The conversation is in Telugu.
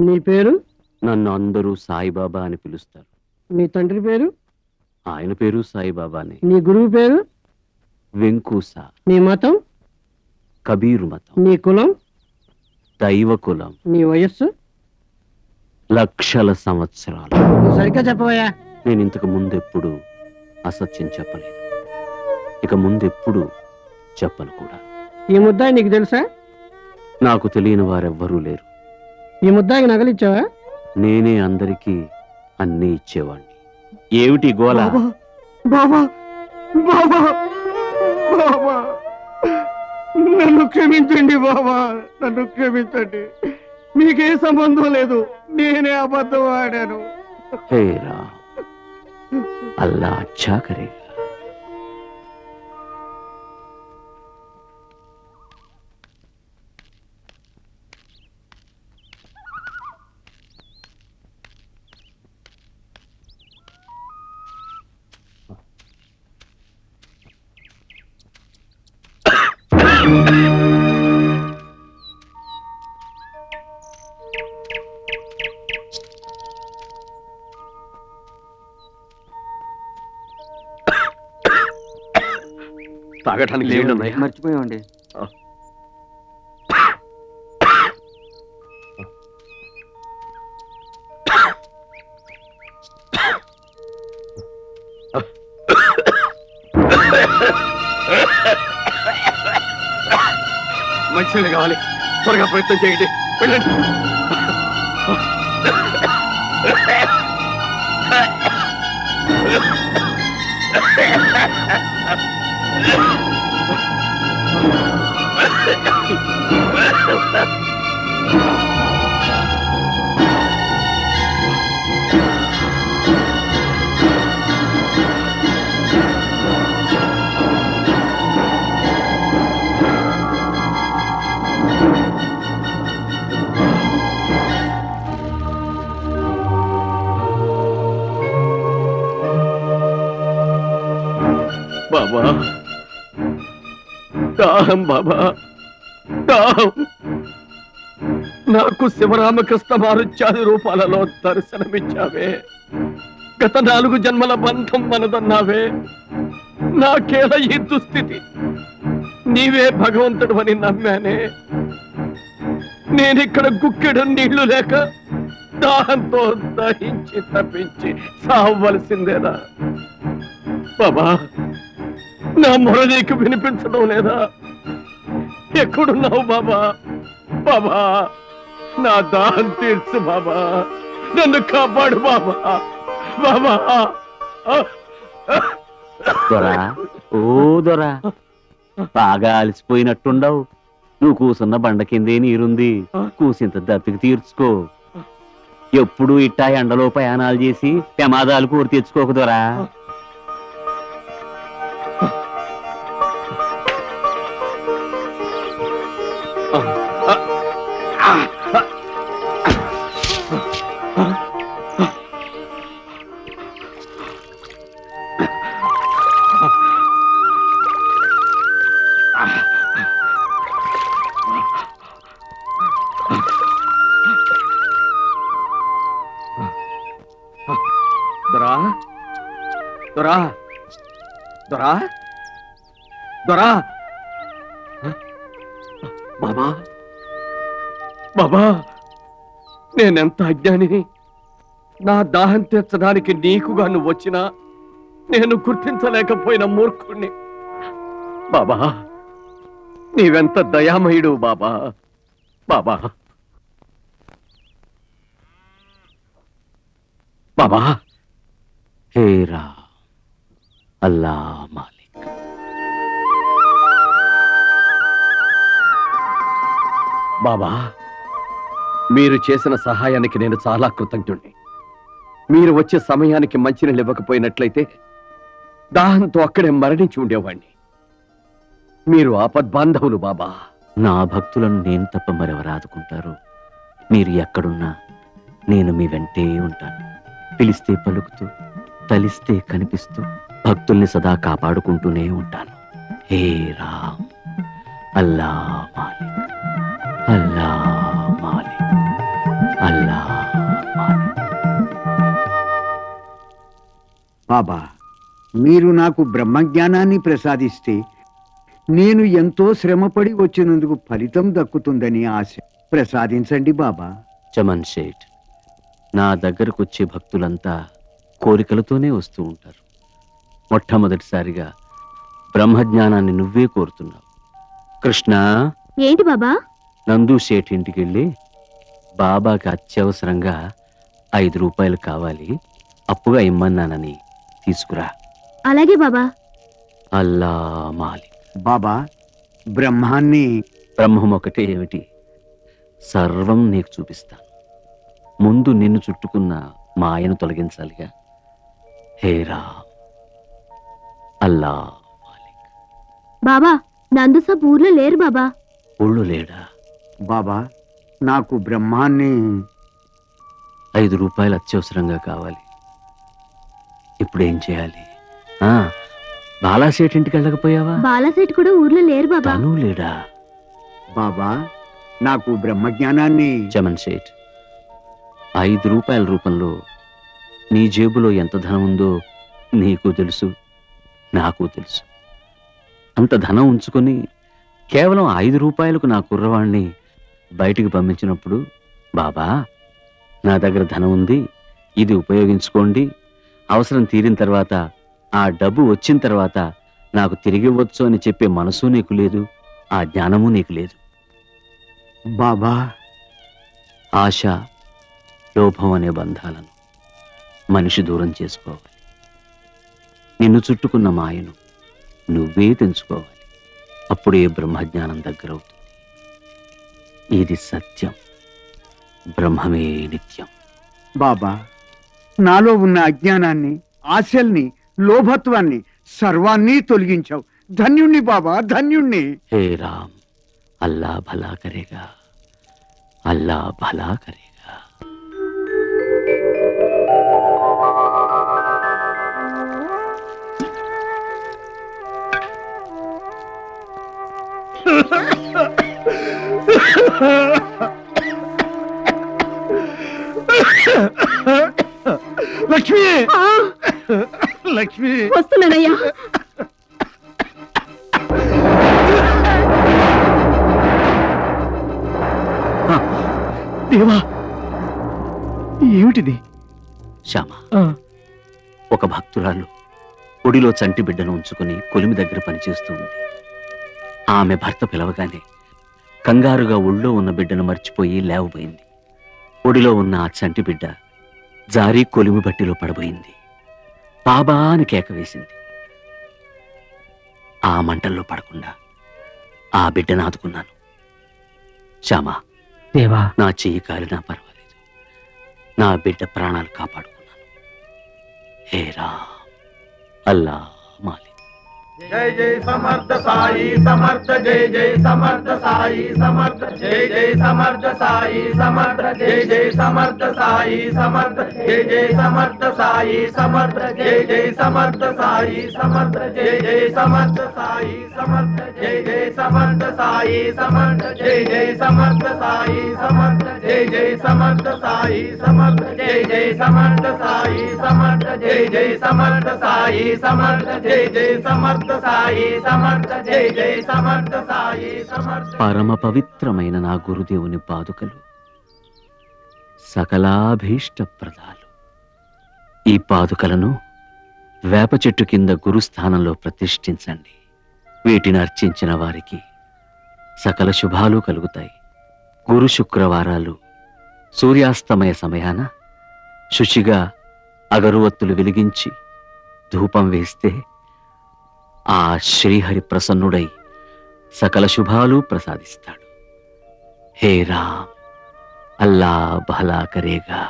నీ పేరు? నన్ను అందరూ సాయిబాబా అని పిలుస్తారు. మీ తండ్రి పేరు? ఆయన పేరు సాయిబాబానే. నీ గురువు పేరు? వెంకూస నీ మతం? కబీరు మతం. నీ కులం? దైవ కులం. నీ వయస్సు? లక్షల సంవత్సరాలు. నువ్వు సరిగ్గా చెప్పవయ్యా. నేను ఇంతకు ముందెప్పుడు అసత్యం చెప్పలేదు. ఇక ముందెప్పుడు చెప్పను కూడా. ఈ ముద్దాయి నీకు తెలుసా? నాకు తెలియని వారెవ్వరూ లేరు. ఈ ముద్దాయికి నగలిచ్చావా నేనే అందరికీ అన్నీ ఇచ్చేవాణ్ణి. ఏమిటి గోల? బాబా బాబా బాబా నన్ను క్షమించండి బాబా నన్ను క్షమించండి. మీకే సంబంధం లేదు నేనే అబద్ధం ఆడాను. హే రామ్ అల్లా అచ్చా కరేగా తాగటానికి నీళ్ళు ఉన్నాయా? మర్చిపోయామండి. మంచినీళ్ళు కావాలి. త్వరగా ప్రయత్నం చేయండి. వెళ్ళండి. దాహం బాబా. దాహం. నాకు శివరామకృష్ణ మారుత్యాది రూపాలలో దర్శనమిచ్చావే. గత నాలుగు జన్మల బంధం మనదన్నావే. నాకేల ఈ దుస్థితి నీవే భగవంతుడు అని నమ్మానే. నేనిక్కడ గుక్కెడు నీళ్ళు లేక దాహంతో దహించి తప్పించి సావలసిందేనా బాబా నా మొర నీకు వినిపించడం లేదా? ఎక్కడున్నావు బాబా? బాబా నా దాహం తీర్చు బాబా. నన్ను కాపాడు బాబా. బాబా. దొరా ఓ దొరా బాగా అలసిపోయినట్టుండవు. నువ్వు కూసున్న బండ కిందే నీరుంది. కూసింత దప్పికి తీర్చుకో. ఎప్పుడు ఇట్టా ఎండలో ప్రయాణాలు చేసి ప్రమాదాలు కోరి తెచ్చుకోకు దొరా దొరా. దొరా. దొరా. దొరా. బాబా. బాబా నేనెంత అజ్ఞానిని నా దాహం తీర్చడానికి నీకుగా నువ్వు వచ్చినా నేను గుర్తించలేకపోయిన మూర్ఖుణ్ణి. బాబా నీవెంత దయామయుడు బాబా. బాబా. బాబా. హే రా అల్లా మాలిక్. బాబా మీరు చేసిన సహాయానికి నేను చాలా కృతజ్ఞుణ్ణి. మీరు వచ్చే సమయానికి మంచినీళ్ళు ఇవ్వకపోయినట్లయితే దాహంతో అక్కడే మరణించి ఉండేవాణ్ణి. మీరు ఆపద్బాంధవులు బాబా. నా భక్తులను నేను తప్ప మరెవరు ఆదుకుంటారు? మీరు ఎక్కడున్నా నేను మీ వెంటే ఉంటాను. పిలిస్తే పలుకుతూ తలిస్తే కనిపిస్తూ భక్తుల్ని సదా కాపాడుకుంటూనే ఉంటాను. హే రామ్. అల్లా మాలిక్. అల్లా మాలిక్. అల్లా మాలిక్. బాబా మీరు నాకు బ్రహ్మజ్ఞానాన్ని ప్రసాదిస్తే నేను ఎంతో శ్రమపడి వచ్చినందుకు ఫలితం దక్కుతుందని ఆశ. ప్రసాదించండి బాబా. చమన్ షేట్ నా దగ్గరకు వచ్చే భక్తులంతా కోరికలతోనే వస్తూ ఉంటారు. మొట్టమొదటిసారిగా బ్రహ్మజ్ఞానాన్ని నువ్వే కోరుతున్నావు. కృష్ణ! ఏంటి బాబా? నందు షేట్ ఇంటికి వెళ్ళి బాబాకి అత్యవసరంగా ఐదు రూపాయలు కావాలి. అప్పుగా ఇమ్మన్నానని తీసుకురా. అలాగే బాబా. అల్లా మాలి. బాబా బ్రహ్మాన్ని బ్రహ్మం ఒకటే ఏమిటి? సర్వం నీకు చూపిస్తాను ముందు నిన్ను చుట్టుకున్న మాయను తొలగించాలిగా. హేరా అల్లా. బాబా నందు సాబ్ ఊర్లో లేరు బాబా. ఒళ్ళు లేడా? బాబా నాకు బ్రహ్మాన్ని ఐదు రూపాయలు అత్యవసరంగా కావాలి. ఇప్పుడు ఏం చేయాలి? ఆ బాలాసేట్ ఇంటికి వెళ్ళకపోయావా? బాలాసేట్ కూడా ఊర్లో లేరు బాబా. తను లేడా? బాబా నాకు బ్రహ్మజ్ఞానాన్ని చమన్ షేట్ ఐదు రూపాయల రూపంలో నీ జేబులో ఎంత ధనం ఉందో నీకు తెలుసు. నాకు తెలుసు. అంత ధనం ఉంచుకొని కేవలం ఐదు రూపాయలకు నా కుర్రవాణ్ణి బయటికి పంపించినప్పుడు బాబా నా దగ్గర ధనం ఉంది ఇది ఉపయోగించుకోండి. అవసరం తీరిన తర్వాత ఆ డబ్బు వచ్చిన తర్వాత నాకు తిరిగి ఇవ్వచ్చు అని చెప్పే మనసు నీకు లేదు ఆ జ్ఞానము నీకు లేదు. బాబా. ఆశ లోభం అనే బంధాలను మనిషి దూరం చేసుకోవాలి. నిన్ను చుట్టుకున్న మాయను నువ్వే తెంచుకోవాలి. అప్పుడే బ్రహ్మజ్ఞానం దగ్గరవుతుంది. ఇది సత్యం. బ్రహ్మమే నిత్యం. బాబా నాలో ఉన్న అజ్ఞానాన్ని ఆశల్ని లోభత్వాన్ని సర్వాన్ని తొలగించావు. ధన్యుణ్ణి బాబా ధన్యుణ్ణి. హే రామ్ అల్లా భలా కరేగా అల్లా భలా కరేగా లక్ష్మి! లక్ష్మి! వస్తున్నానయ్యా. దేవా! ఏమిటిది? శ్యామ ఒక భక్తురాలు ఒడిలో చంటి బిడ్డను ఉంచుకుని కొలిమి దగ్గర పనిచేస్తూ ఉంది. ఆమె భర్త పిలవగానే కంగారుగా ఒళ్ళో ఉన్న బిడ్డను మర్చిపోయి లేవబోయింది. ఒడిలో ఉన్న ఆ చంటి బిడ్డ జారి కొలిమి బట్టిలో పడబోయింది. బాబా అని కేక వేసింది. ఆ మంటల్లో పడకుండా ఆ బిడ్డను ఆదుకున్నాను. శ్యామ దేవా. నా చెయ్యి కాలినా పర్వాలేదు. నా బిడ్డ ప్రాణాలు కాపాడుకున్నాను. హేరా అల్లా మాలి जय जय समर्थ साई समर्थ जय जय समर्थ साई समर्थ जय जय समर्थ साई समर्थ जय जय समर्थ साई समर्थ जय जय समर्थ साई समर्थ जय जय समर्थ साई समर्थ जय जय समर्थ साई समर्थ जय जय समर्थ साई समर्थ जय जय समर्थ साई समर्थ जय जय समर्थ साई समर्थ जय जय समर्थ साई समर्थ जय जय समर्थ साई समर्थ जय जय समर्थ పరమ పవిత్రమైన నా గురుదేవుని పాదుకలు సకలాభీష్ట ప్రదాలు ఈ పాదుకలను వేప చెట్టు కింద గురుస్థానంలో ప్రతిష్ఠించండి. వీటిని అర్చించిన వారికి సకల శుభాలు కలుగుతాయి. గురు శుక్రవారాలు సూర్యాస్తమయ సమయాన శుచిగా అగరువత్తులు వెలిగించి ధూపం వేస్తే ఆ శ్రీహరి ప్రసన్నుడై సకల శుభాలు ప్రసాదిస్తాడు. హే రామ్ అల్లా భలా కరేగా.